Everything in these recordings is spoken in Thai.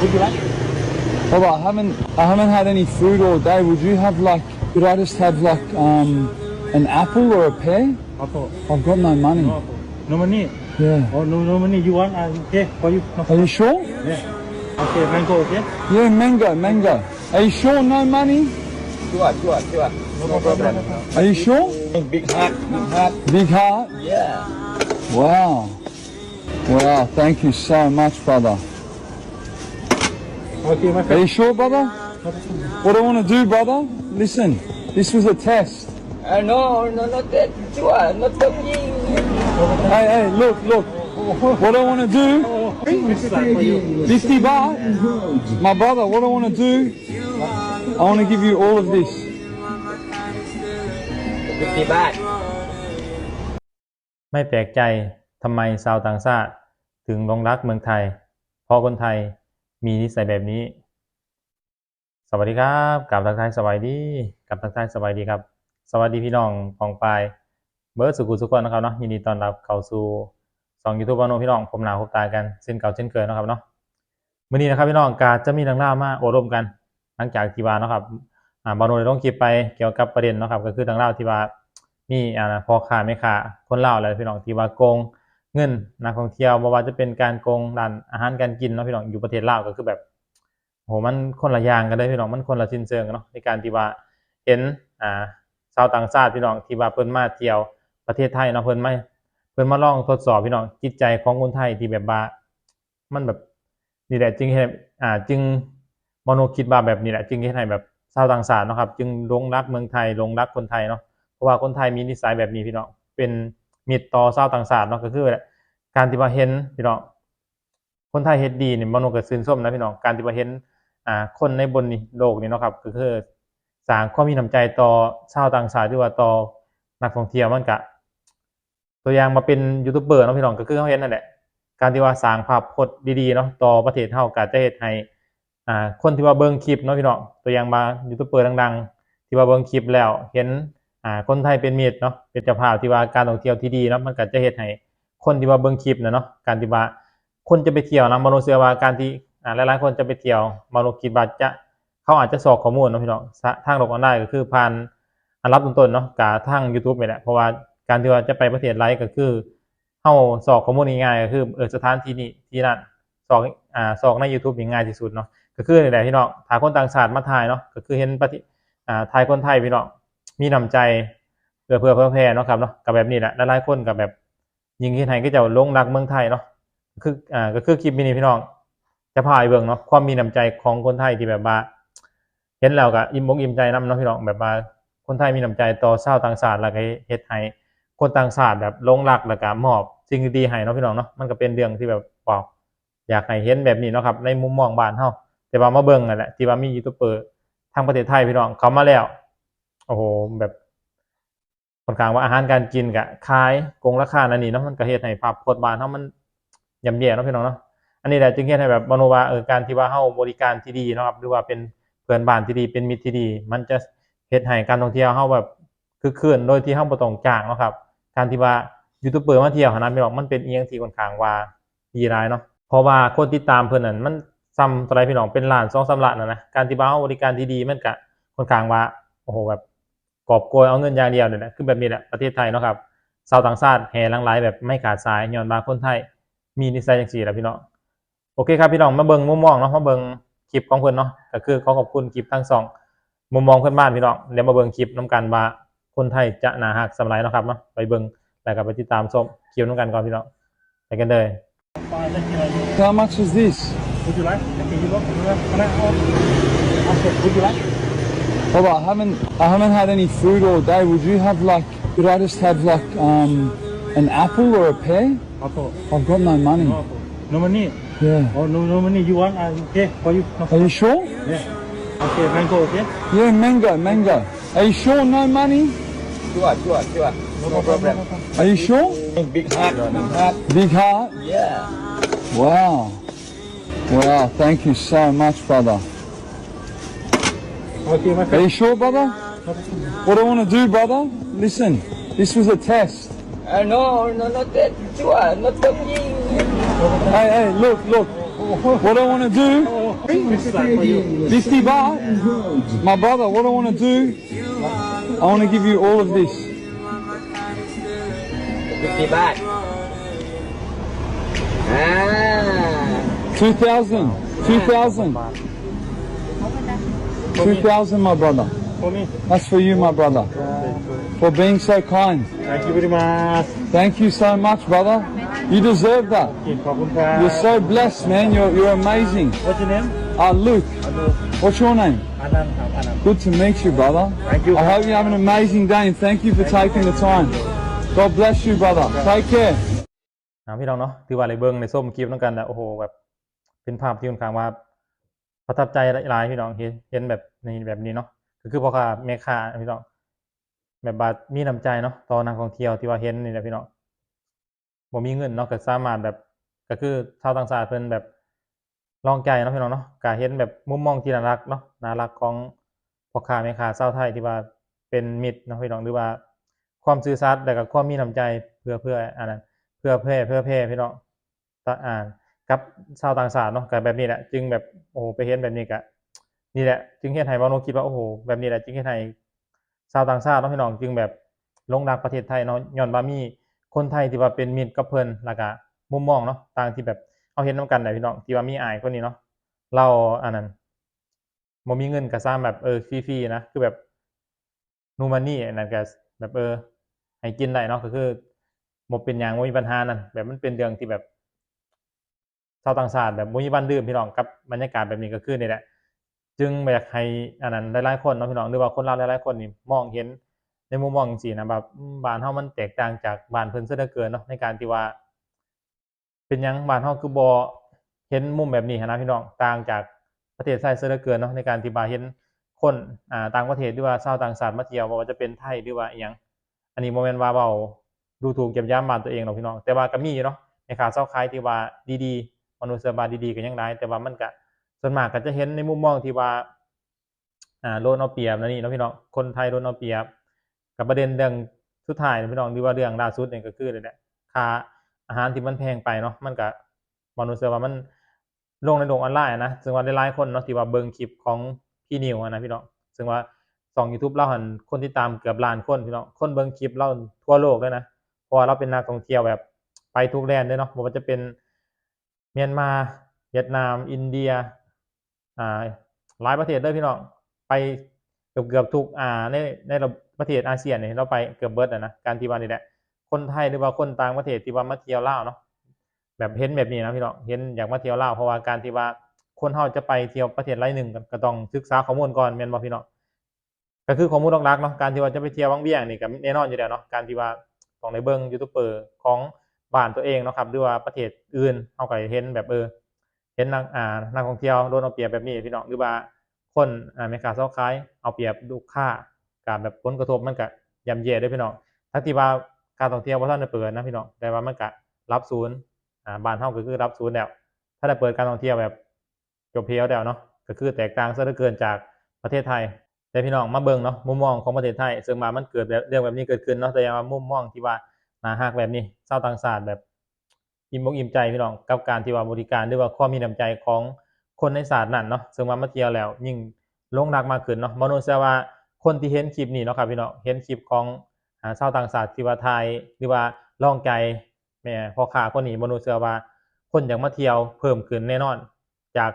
Would you like? Well, I haven't I haven't had any food all day. Would you have like? Could I just have like um an apple or a pear? Apple. I've got no money. No apple. No money. Yeah. Oh, no, no money. You want? Uh, okay, for you. No. Are you sure? Yeah. Okay, mango, okay? Yeah, mango, mango. Are you sure? No money? Sure, sure, sure. No problem. Are you sure? Big heart, big heart. Big heart. Yeah. Wow. Wow. Thank you so much, brother. Okay, my Are friend. you sure, brother? What do I want to do, brother? Listen. This was a test. Uh, no, no, not that. Sure, not talking. Hey, hey, look, look. What I want to do, This is like for you. 50 baht. My brother, what I want to do, I want to give you all of this. 50บาทไม่แปลกใจทำไมชาวต่างชาติถึงหลงรักเมืองไทย เพราะคนไทย มีนิสัยแบบนี้ สวัสดีครับกับทักทายสบายดีกับทักทายสบายดีครับ สวัสดีพี่น้องปองปายเบิร์ดสุกุสุกคนนะครับเนาะยินดีต้อนรับเข้าสู่สองยูทูบอโนพี่น้องผมหนาวพบตากันเช่นเก่าเช่นเคยนะครับเนาะวันนี้นะครับพี่น้องกาจะมีเรื่องเล่ามาโอบรมกัน หลังจากที่ว่าเนาะครับอ่าบอโนได้ลงคลิปไปเกี่ยวกับประเด็นเนาะครับ ก็คือเรื่องเล่าที่ว่ามีอ่าพอค้าแม่ค้าคนลาอะไรพี่น้องที่ว่าโกง เงินนักท่องเที่ยวบ่ว่าจะเป็นการโกงร้านอาหารการกินเนาะพี่น้องอยู่ประเทศลาวก็คือแบบโหมันคนละอย่างกันเลยพี่น้องมันคนละชิ้นเชิงกันเนาะในการที่ว่าเห็นอ่าชาวต่างชาติพี่น้องที่ว่าเพิ่นมาเที่ยวประเทศไทยเนาะเพิ่นมาเพิ่นมาลองทดสอบพี่น้องจิตใจของคนไทยที่แบบว่ามันแบบนี่แหละจึงเฮ็ดอ่าจึงมโนคิดว่าแบบนี้แหละจึงเฮ็ดให้แบบชาวต่างชาติเนาะครับจึงลงรักเมืองไทยลงรักคนไทยเนาะเพราะว่าคนไทยมีนิสัยแบบนี้พี่น้องเป็น มิตรต่อชาวต่างชาติเนาะก็คือการที่ว่าเห็นพี่น้องคนไทยเฮ็ดดีเนี่ยมโนก็ซื่นชมนะพี่น้องการที่ว่าเห็นอ่าคนในบนนี้โลกนี้เนาะครับก็คือสร้างความมีน้ำใจต่อชาวต่างชาติหรือว่าต่อนักท่องเที่ยวมันก็ตัวอย่างมาเป็นยูทูบเบอร์เนาะพี่น้องก็คือเขาเห็นนั่นแหละการที่ว่าสร้างภาพพจน์ดีๆเนาะต่อประเทศเฮาก็จะเฮ็ดให้อ่าคนที่ว่าเบิ่งคลิปเนาะพี่น้องตัวอย่างมายูทูบเบอร์ดัง ๆ ที่ว่าเบิ่งคลิปแล้ว เห็น อ่าคนไทยเป็นมิตรเนาะเป็นเจ้าภาพที่ว่าการท่องเที่ยวที่ดีเนาะมันก็จะเฮ็ดให้คนที่ว่าเบิ่งคลิปนะเนาะการที่ว่าคนจะไปเที่ยวนะมโนเชื่อว่าการที่อ่าหลายๆคนจะไปเที่ยวมโนคิดว่าจะเขาอาจจะสอกข้อมูลเนาะพี่น้องสะทางโลกออนไลน์ก็คือผ่านอันรับต้นๆเนาะกาทาง YouTube นี่แหละเพราะว่าการที่ว่าจะไปประเทศไรก็คือเฮาสอกข้อมูลง่ายๆก็คือเออสถานที่นี้ที่นั่นสอกอ่าสอกใน YouTube นี่ง่ายที่สุดเนาะก็คือนี่แหละพี่น้องถ้าคนต่างชาติมาถ่ายเนาะก็คือเห็นประเทศอ่าถ่ายคนไทยพี่น้อง มีน้ำใจเพื่อเพื่อเพื่อแพร่เนาะครับเนาะกับแบบนี้แหละหลายๆคนกับแบบยิงที่ไทยก็จะลงรักเมืองไทยเนาะคืออ่าก็คือคลิปนี้พี่น้อง จะพาไปเบิ่งเนาะความมีน้ำใจของคนไทยที่แบบว่าเห็นแล้วก็อิ่มอกอิ่มใจนํเนาะพี่น้องแบบว่าคนไทยมีน้ำใจต่อชาวต่างชาติแล้วก็เฮ็ดให้คนต่างชาติแบบลงรักแล้วก็มอบสิ่งดีๆให้เนาะพี่น้องเนาะมันก็เป็นเรื่องที่แบบว้าอยากให้เห็นแบบนี้เนาะครับในมุมมองบ้านเฮาแต่ว่ามาเบิ่งนั่นแหละที่ว่ามียูทูบเบอร์ทางประเทศไทยพี่น้องเขามาแล้ว โอ้โหแบบค่อนข้างว่าอาหารการกินกะขายโกงราคานั่นนี่เนาะมันก็เฮ็ดให้ภาพพจน์บ้านเฮามันย่ำแย่เนาะพี่น้องเนาะอันนี้แหละจึงเฮ็ดให้แบบมโนว่าเออการที่ว่าเฮาบริการที่ดีเนาะครับหรือว่าเป็นเพื่อนบ้านที่ดีเป็นมิตรที่ดี มันจะเฮ็ดให้การท่องเที่ยวเฮาแบบคึกคืนโดยที่เฮาบ่ต้องจ้างเนาะครับ การที่ว่ายูทูบเบอร์มาเที่ยวหานั้นพี่น้องมันเป็นอีหยังที่ค่อนข้างว่าดีหลายเนาะเพราะว่าคนติดตามเพิ่นนั่นมันซ้ำเท่าไรพี่น้องเป็นล้าน2-3ล้านนะนะการที่ว่าเฮาบริการที่ดีมันก็ค่อนข้างว่าโอ้โหแบบ กอบโกยเอาเงินอย่างเดียวเนี่ยแหละคือแบบนี้แหละประเทศไทยเนาะครับชาวต่างชาติแห่ลังไหลแบบไม่ขาดสายย้อนมาคนไทยมีนิสัยจังซี่แหละพี่น้องโอเคครับพี่น้องมาเบิ่งมุมมองเนาะมาเบิ่งคลิปของเพิ่อนเนาะก็คือขอขอบคุณคลิปทั้งสองมุมมองเพื่อนบ้านพี่น้องเดี๋ยวมาเบิ่งคลิปนํกันว่าคนไทยจะหนาฮักสำหรับเนาะครับเนาะไปเบิ่งแล้วก็ไปติดตามชมคลิปนํกันก่อนพี่น้องไปกันเลย How much is this? Would you like? Okay, you look. Can I ask? Would you like? Well, I haven't I haven't had any food all day. Would you have like? Could I just have like um an apple or a pear? Apple. I've got no money. No apple. No money. Yeah. Oh, no, no money. You want? Uh, okay, for you. No. Are you sure? Yeah. Okay, mango, okay? Yeah, mango, mango. Are you sure? No money? Sure, sure, sure. No problem. Are you sure? Big heart, big heart. Big heart. Yeah. Wow. Wow. Thank you so much, brother. Okay, my Are you sure, brother? What do I want to do, brother? Listen. This was a test. Uh, no, no, not that. Sure, not talking. Hey, hey, look, look. What I want to do, 50 baht? My brother, what I want to do, I want to give you all of this. 50 baht. Ah. 2,000. 2,000. 2,000, my brother. for me That's for you, my brother. For being so kind. thank you very much Thank you so much, brother. You deserve that. ขอบคุณครับ You're so blessed, man. You're, you're amazing. what's your name Uh, Luke, what's your name? อานันต์ครับอานันต์ Good to meet you, brother. Thank you. I hope you have an amazing day and thank you for taking the time. God bless you, brother. Take care. นะพี่น้องเนาะที่ว่าอะไรเบิ้งในส้มคลิปน้องกันนะโอ้โหแบบ เป็นภาพที่ค่อนข้างว่า ประทับใจหลายพี่น้องเห็นเห็นแบบในแบบนี้เนาะก็คือพ่อค้าแม่ค้าพี่น้องแบบบามีน้ำใจเนาะต่อนักท่องเที่ยวที่ว่าเห็นนี่แหละพี่น้องบ่มีเงินเนาะก็สามารถแบบก็คือชาวต่างชาติเพิ่นแบบลองใจเนาะพี่น้องเนาะก็เห็นแบบมุมมองที่น่ารักเนาะน่ารักของพ่อค้าแม่ค้าชาวไทยที่ว่าเป็นมิตรเนาะพี่น้องหรือว่าความซื่อสัตย์และก็ความมีน้ำใจเพื่อเพื่ออันนั้นเพื่อแพร่อเพื่อแพร่อพี่น้องตะอ่าน กับชาวต่างชาติเนาะก็แบบนี้แหละจึงแบบโอ้โหไปเห็นแบบนี้ก็นี่แหละจึงเฮ็ดให้บ่าโนคิดว่าโอ้โหแบบนี้แหละจึงเฮ็ดให้ชาวต่างชาติเนาะพี่น้องจึงแบบลงรักประเทศไทยเนาะย้อนว่ามีคนไทยที่ว่าเป็นมิตรกับเพิ่นแล้วก็มุมมองเนาะต่างที่แบบเอาเห็นนํกันได้พี่น้องที่ว่ามีอายคนนี้เนาะเราอันนั้นบ่มีเงินก็สร้างแบบเออฟรีๆนะคือแบบนูมันนี่อันนั่นก็แบบเออให้กินได้เนาะก็คือบ่เป็นหยังบ่มีปัญหานั่นแบบมันเป็นเรื่องที่แบบ ชาวต่างชาติแบบบ่มีบ้านดื่มพี่น้องกับบรรยากาศแบบนี้ก็คือนี่แหละจึงอยากให้อันนั้นหลายๆคนเนาะพี่น้องหรือว่าคนเลาหลายๆคนนี่มองเห็นในมุมมองจังซี่นะแบบบ้านเฮามันแตกต่างจากบ้านเพิ่นเหลือเกินเนาะในการที่ว่า เป็นยังบ้านเฮาคือบ่เห็นมุมแบบนี้นะพี่น้องต่างจากประเทศไทยซะเหลือเกินเนาะในการที่ว่าเห็นคนอ่าต่างประเทศหรือว่าชาวต่างชาติมาเที่ยวว่าจะเป็นไทยหรือว่าอีหยังอันนี้บ่แม่นว่าเว้าดูถูกเหยียบย่ำบ้านตัวเองหรอกพี่น้องแต่ว่าก็มีเนาะในข่าวเช้าขายที่ว่าดีๆ มนุษย์บาดีๆก็ยังหลายแต่ว่ามันก็ส่วนมากก็จะเห็นในมุมมองที่ว่าอ่าโดนเอาเปรียบนั่นนี่เนะพี่น้องคนไทยโดนเอาเปรียบ กับประเด็นเรื่องสุดท้ายนะพี่น้องที่ว่าเรื่องล่าสุดนี่ก็คือนี่แหละค่าอาหารที่มันแพงไปเนาะมันก็มนุษย์ว่ามันลงในโลกออนไลน์นะซึ่งว่าหลายๆคนเนาะที่ว่าเบิ่งคลิปของพี่นิวนะพี่น้องซึ่งว่าสอง YouTube เราหันคนที่ตามเกือบล้านคนพี่น้องคนเบิ่งคลิปเราทั่วโลกเลยนะเพราะว่าเราเป็นนักท่องเที่ยวแบบไปทุกแดนเลยเนาะบ่ว่าจะเป็น เมียนมา เวียดนาม อินเดีย อ่า หลายประเทศเลยพี่น้อง ไปเกือบเกือบทุก อ่า ใน ในระประเทศอาเซียนเนี่ยเราไปเกือบเบิดอะนะ การที่ว่านี่แหละ คนไทยหรือว่าคนต่างประเทศที่ว่ามาเที่ยวลาวเนาะ แบบเห็นแบบนี้นะพี่น้อง เห็นอยากมาเที่ยวลาวเพราะว่าการที่ว่าคนเฮาจะไปเที่ยวประเทศไรหนึ่งก็ต้องศึกษาข้อมูลก่อนแม่นบ่พี่น้องก็คือข้อมูลหลักๆเนาะการที่ว่าจะไปเที่ยวบางเวียงนี่ก็แน่นอนอยู่แล้วเนาะการที่ว่าต้องได้เบิ่งยูทูบเบอร์ของ บ้านตัวเองเนาะครับหรือว่าประเทศอื่นเฮาก็เห็นแบบเออ เห็นนักอ่านักท่องเที่ยวโดนเอาเปรียบแบบนี้พี่น้องหรือว่าคนอ่าแม่ค้าเซาขายเอาเปรียบลูกค้าการแบบผลกระทบมันก็ย่ำแย่ด้อพี่น้องทั้งที่ว่าการท่องเที่ยวบ่ทันได้เปิดนะพี่น้องแต่ว่ามันก็รับศูนย์อ่าบ้านเฮาก็คือรับศูนย์แล้วถ้าได้เปิดการท่องเที่ยวแบบจบเพียวแล้วเนาะก็คือแตกต่างซะเหลือเกินจากประเทศไทยแต่พี่น้องมาเบิ่งเนาะมุมมองของประเทศไทยซึ่งมามันเกิดแบบเรื่องแบบนี้เกิดขึ้นเนาะแต่ยังว่ามุมมองที่ว่า นาหักแบบนี้ชาต่างชาสติแบบอิ่มอกอิ่มใจพี่น้องกับการที่ว่าบริการหรือว่าความมีน้ำใจของคนในศาสตร์นั้นเนาะซึ่งมามาเที่ยวแล้ว ยิ่งลงรักมากขึ้นเนาะมโนเชื่อว่าคนที่เห็นคลิปนี้เนาะครับพี่น้องเห็นคลิปของอ่าชาวต่างชาสติที่ว่าไทยหรือว่าล่องใจแม่พ่อค้าคนนี้มนุษย์เชื่อว่าคนอยากมาเที่ยวเพิ่มขึ้นแน่นอนจาก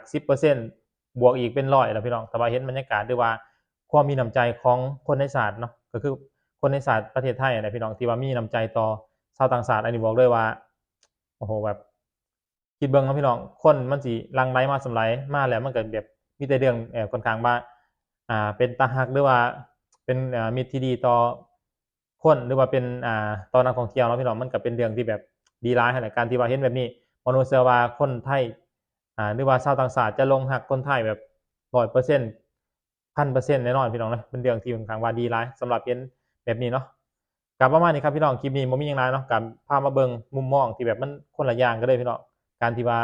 10%บวกอีกเป็นร้อยแล้วพี่น้องแต่ว่าเห็นบรรยากาศด้วยว่าความมีน้ำใจของคนในศาสตร์เนาะก็คือ คนในศาสตร์ประเทศไทยนะพี่น้องที่ว่ามีน้ำใจต่อชาวต่างชาติอันนี้บอกเลยว่าโอ้โหแบบคิดเบิ่งครับพี่น้องคนมันสิลังไหลมาสำไหลมาแล้วมันเก็แบบมีแต่เรื่องเอ่อค่อนข้างว่าอ่าเป็นตาฮักหรือว่าเป็นอ่ามิตรที่ดีต่อคนหรือว่าเป็นอ่าตอนนักท่องเที่ยวเนาะพี่น้องมันก็เป็นเรื่องที่แบบดีร้ายขนาดการที่ว่าเห็นแบบนี้มนุษย์เชื่อว่าคนไทยอ่าหรือว่าชาวต่างชาติจะลงหักคนไทยแบบร้อยเปอร์เซ็นต์พันเปอร์เซ็นต์แน่นอนพี่น้องนะเป็นเรื่องที่ค่อนข้างว่าดีร้ายสำหรับเห็น แบบนี้เนาะกับประมาณนี้ครับพี่น้องคลิปนี้บ่มีหยังหลายเนาะกับพามาเบิงมุมมองที่แบบมันคนละอย่างกันเลยพี่น้องการที่ว่า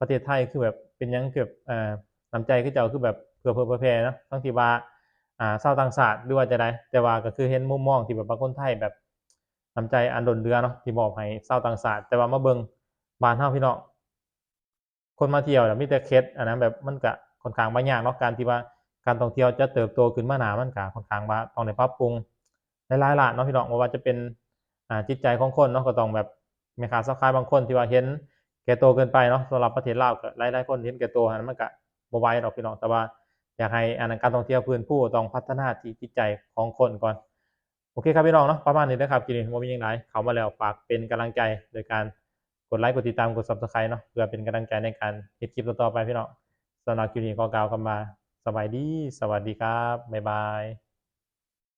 ประเทศไทยคือแบบเป็นยังคือบเอ่อน้ำใจคือเจ้าคือแบบเพื่อเพื่อเพื่อแผ่เนาะทั้งที่ว่าอ่าชาวต่างชาติหรือว่าจะได้แต่ว่าก็คือเห็นมุมมองที่แบบบางคนไทยแบบน้ำใจอันดนเรือเนาะที่มอบให้ชาวต่างชาติแต่ว่ามาเบิงบ้านเฮาพี่น้องคนมาเที่ยวน่ะมีแต่เคสอันนั้นแบบมันก็ค่อนข้างบ่ยากเนาะการที่ว่าการท่องเที่ยวจะเติบโตขึ้นมาหนามันก็ค่อนข้างว่าต้องได้ปรับปรุง หลายๆล้านเนาะพี่น้องบ่ว่าจะเป็นอ่าจิตใจของคนเนาะก็ต้องแบบแม่ค้าพ่อค้าบางคนที่ว่าเห็นแก่โตวเกินไปเนาะสำหรับประเทศลาวก็หลายๆคนเห็นแก่ตัวอันนั้นมันก็บ่ไหวดอกพี่น้องแต่ว่าอยากให้อันนั้นการท่องเที่ยวพื้นผู้ต้องพัฒนาที่จิตใจของคนก่อนโอเคครับพี่น้องเนาะประมาณนี้นะครับคลิปนี้ผมมีอย่างไรเขามาแล้วฝากเป็นกำลังใจโดยการกดไลค์กดติดตามกด subscribe เนาะเพื่อเป็นกำลังใจในการเฮ็ดคลิปต่อๆไปพี่น้องสำหรับคลิปนี้ก็กล่าวคำมาสวัสดี สวัสดีครับบ๊ายบาย